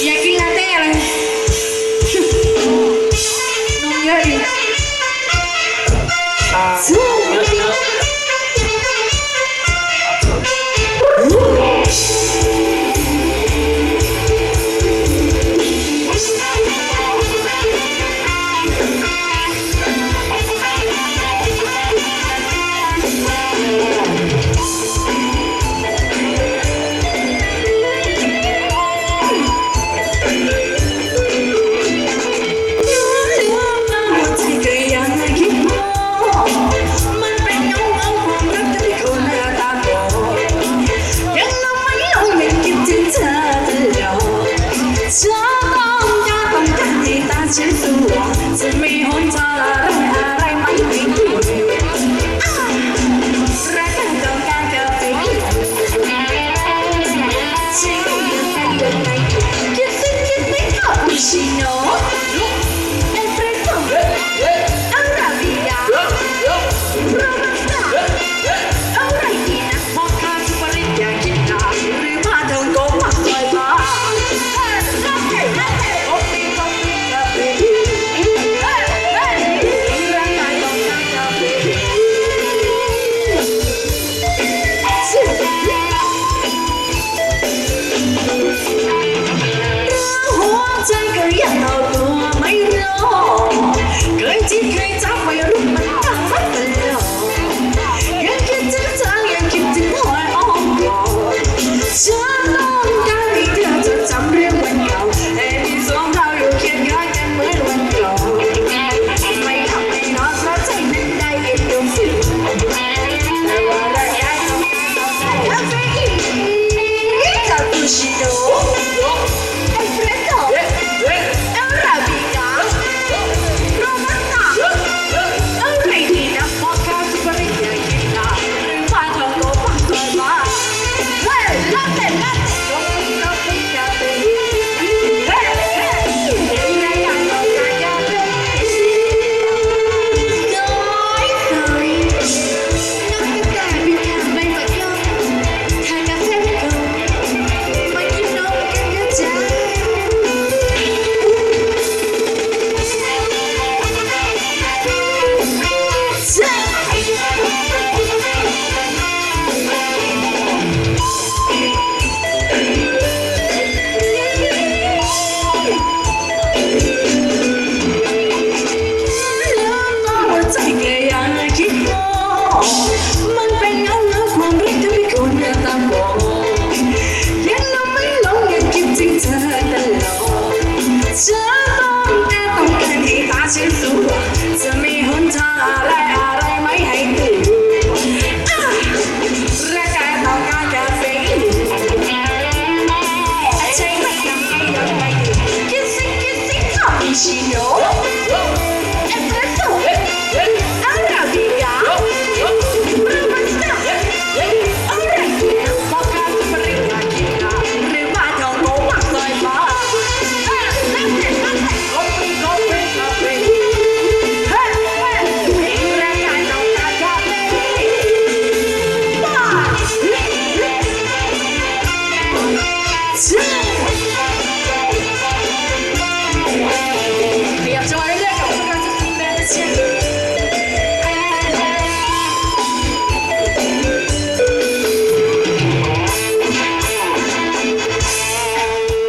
Yakinlah teh. Nunggu Get some, get me up. You know. มันเป็นเงาเงาความรักที่ไม่ควรจะตามมองยังเราไม่ลงยังคิดถึงเธตลอดจะต้องกต้องการที่ตาชื่อสัวจะมีหนทาอะไรอะไรไม่ให้ตื่นรางกาต้องการจะเป็นใช่ไหมยังไงยังไงคิดสิคิดสิครับอิชิโนะ